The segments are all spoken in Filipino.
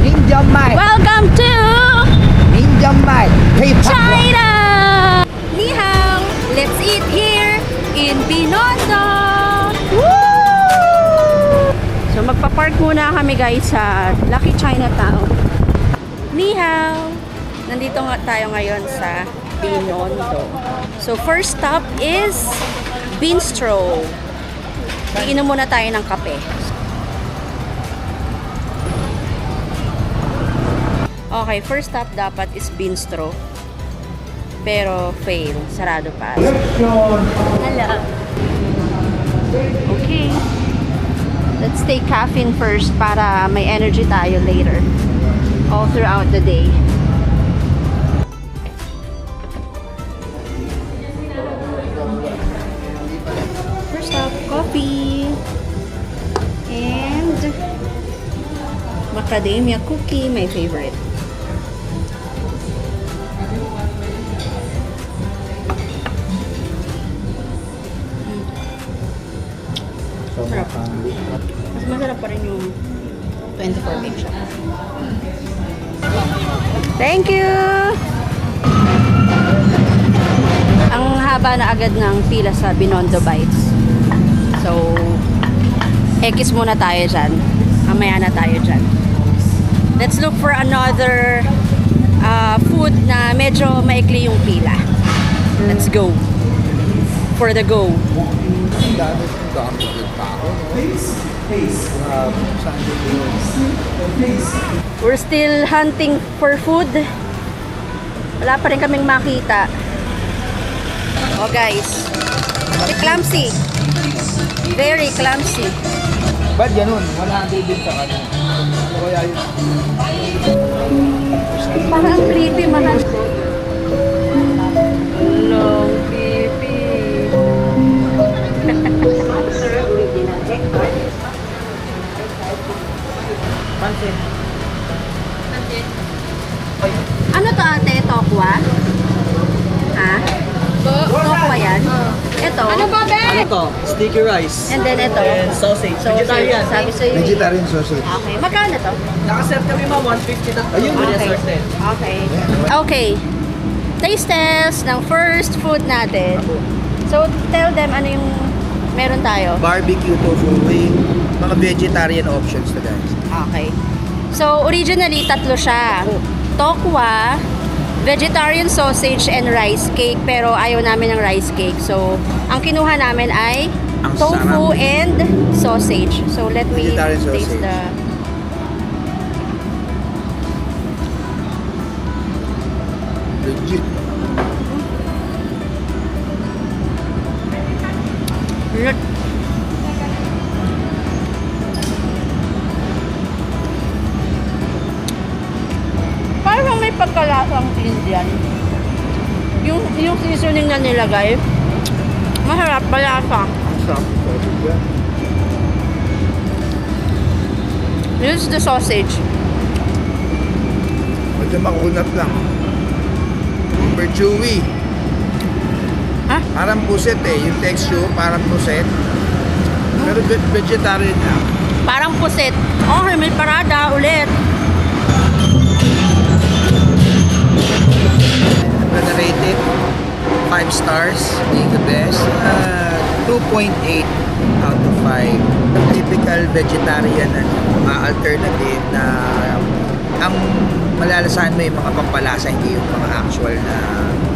Ninja Mike. Welcome to Ninja Mike. China! Ni hao! Let's eat here in Binondo! Woo! So magpa-park muna kami guys sa Lucky Chinatown. Ni hao! Nandito nga tayo ngayon sa Binondo. So first stop is Binstro. Iinom muna tayo ng kape. Okay, first stop dapat is Binstro. Pero fail. Sarado pa. Hello. Okay. Let's take caffeine first para may energy tayo later. All throughout the day. First stop, coffee. And macadamia cookie, my favorite. Masarap pa rin yung 24 bake. Thank you! Ang haba na agad ng pila sa Binondo Bites. So, X muna tayo dyan. Mamaya na tayo dyan. Let's look for another uh, food na medyo maikli yung pila. Let's go. For the go. Dami ng dami ng tao. We're still hunting for food. Wala pa rin kaming makita. Oh guys, very clumsy. Very clumsy. Ba't ganun? 100 din sa kanya. Parang creepy mahal. Pansin. Ano to ate? Tokwa? Ha? Tokwa yan? Ito? Ano ba, Ano to? Sticky rice. And then ito? And sausage. So, Vegetarian. sabi sa'yo. eh. Vegetarian sausage. Okay. Magkano to? Nakaserve kami ma'am, 150 na. Ayun, okay. Okay. Okay. Taste test ng first food natin. So, tell them ano yung meron tayo. Barbecue tofu wing. Mga vegetarian options to guys. Okay. So, originally, tatlo siya. Tokwa, vegetarian sausage, and rice cake. Pero ayaw namin ng rice cake. So, ang kinuha namin ay Ang tofu sarap. and sausage. So, let me Vegetarian taste sausage. the... Legit. Pagkalasang Indian. Yung, yung seasoning na nilagay, masarap, malasa. This is the sausage. Medyo makunat lang. Super chewy. Ha? Parang puset eh. Yung texture, parang puset. Pero ve- vegetarian na. Parang pusit. Okay, may parada ulit. 5 stars. Being the best. Uh, 2.8 out of 5. Typical vegetarian mga alternative na ang malalasahan mo yung mga pampalasa, hindi yung mga actual na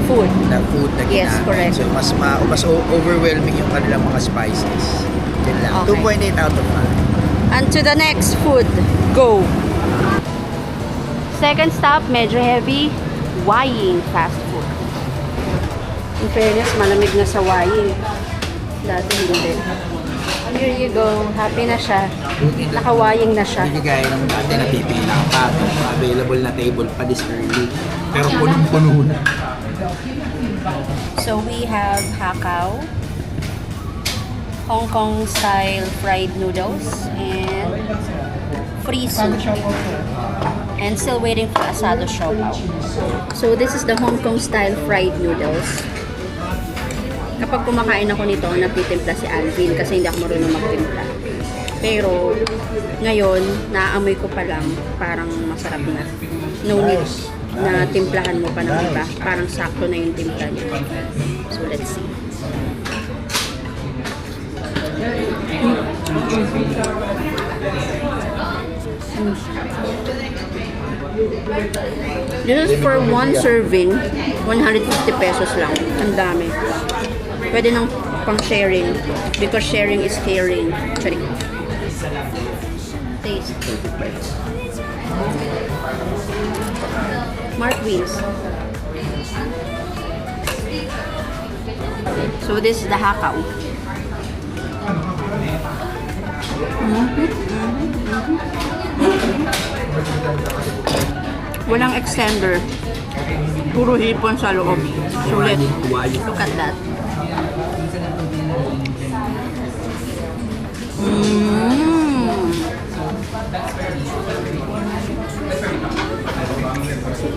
Food. na food na Yes, ginamit. correct. So mas ma mas overwhelming yung kanilang mga spices. Yun lang. Okay. 2.8 out of 5. And to the next food. Go! Second stop, medyo heavy. Waying fast. In fairness, malamig na sa Waying. Dati hindi. Here you go. Happy na siya. Nakawaying na siya. Kaya ng dati napipila ka pa, available na table pa this early. Pero punong-puno na. So we have hakao, Hong Kong style fried noodles, and free soup. And still waiting for asado siopaw. So this is the Hong Kong style fried noodles. Kapag kumakain ako nito, napitimpla si Alvin kasi hindi ako marunong magtimpla. Pero, ngayon, naamoy ko pa lang, parang masarap na. No need na timplahan mo pa ng iba. Parang sakto na yung timpla niya. So, let's see. This is for one serving, 150 pesos lang. Ang dami. Pwede nang pang sharing because sharing is caring. Sorry. Taste. Mark wins. So this is the hakaw. Walang extender. Puro hipon sa loob. Sulit. Look at that. Mmm.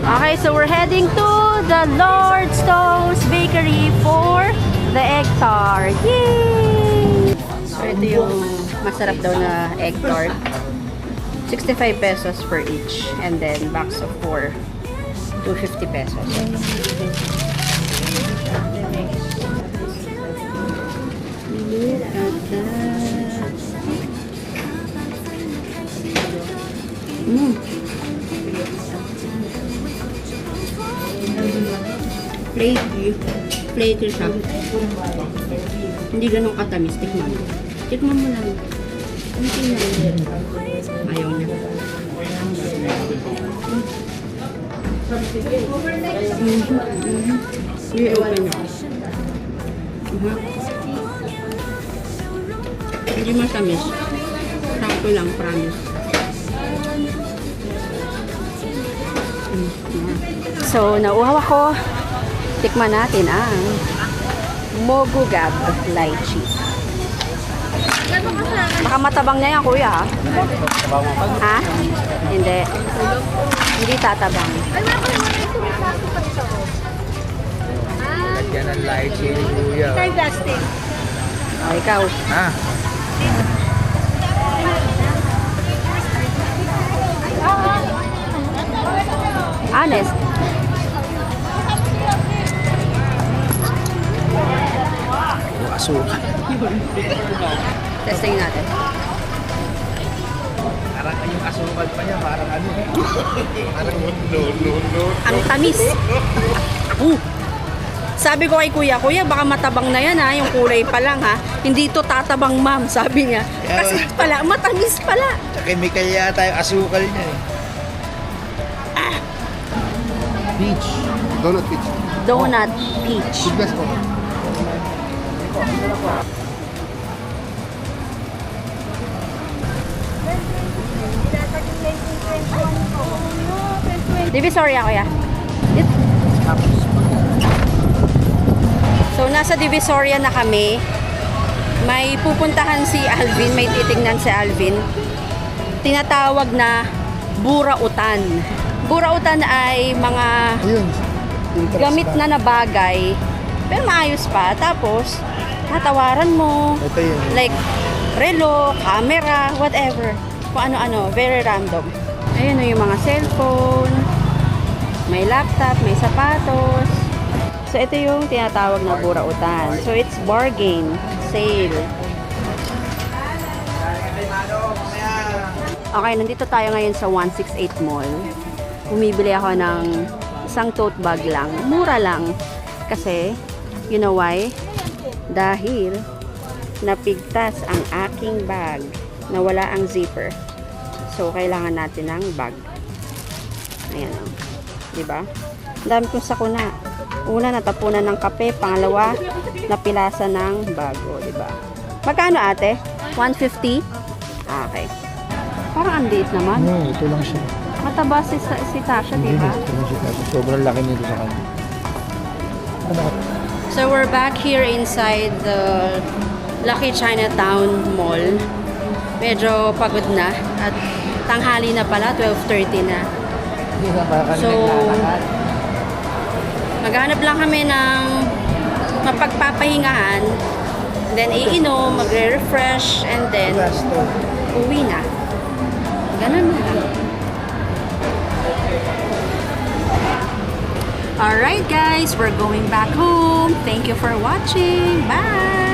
Okay, so we're heading to the Lord Stone's Bakery for the egg tart. Yay! So ito yung masarap daw na egg tart. 65 pesos per each. And then box of 4, 250 pesos. Flaky siya. Hindi ganun katamis. Tikman. Tikman mo lang. Hindi na. Ayaw niya. Mhm, mhm. I-open niya. Mhm. Hindi matamis. Sakto lang, promise. So, nauhaw ako. Tikman natin ang Mogugab Lychee. Baka matabang na yan, kuya. ha? Ha? Hindi. Hindi tatabang. Yan ang light shade, kuya. O, ikaw. Ah, Honest. Puro asukal. Testing natin. Parang yung asukal pa niya, parang ano. parang no, no, no. Ang tamis. Uh. Sabi ko kay kuya, kuya baka matabang na yan ha, yung kulay pa lang ha. Hindi to tatabang ma'am, sabi niya. Kasi pala, matamis pala. Chemical yata yung asukal niya eh. Peach. Donut peach. Donut peach. Best ko. Divisoria kuya. It- So, nasa Divisoria na kami. May pupuntahan si Alvin, may titingnan si Alvin. Tinatawag na burautan. Burautan ay mga Ayun. gamit na na bagay, pero maayos pa. Tapos, tatawaran mo. Ito yun. Like, relo, camera, whatever. Kung ano-ano, very random. Ayun yung mga cellphone, may laptop, may sapatos. So, ito yung tinatawag na burautan. So, it's bargain, sale. Okay, nandito tayo ngayon sa 168 Mall. Bumibili ako ng isang tote bag lang. Mura lang. Kasi, you know why? Dahil, napigtas ang aking bag na wala ang zipper. So, kailangan natin ng bag. Ayan o. Diba? Ang dami kong sakuna. Una, natapunan ng kape. Pangalawa, napilasa ng bago. Diba? Magkano ate? 150? Ah, okay. Parang ang liit naman. Hmm, ito lang siya. Mataba si, si Tasha, diba? Ito lang siya. Sobrang laki nito sa kanya. Ano ka? So we're back here inside the Lucky Chinatown Mall. Medyo pagod na at tanghali na pala, 12.30 na. So, maghanap lang kami ng mapagpapahingahan. Then, iinom, magre-refresh, and then, uwi na. Ganun na lang. Alright guys, we're going back home. Thank you for watching. Bye!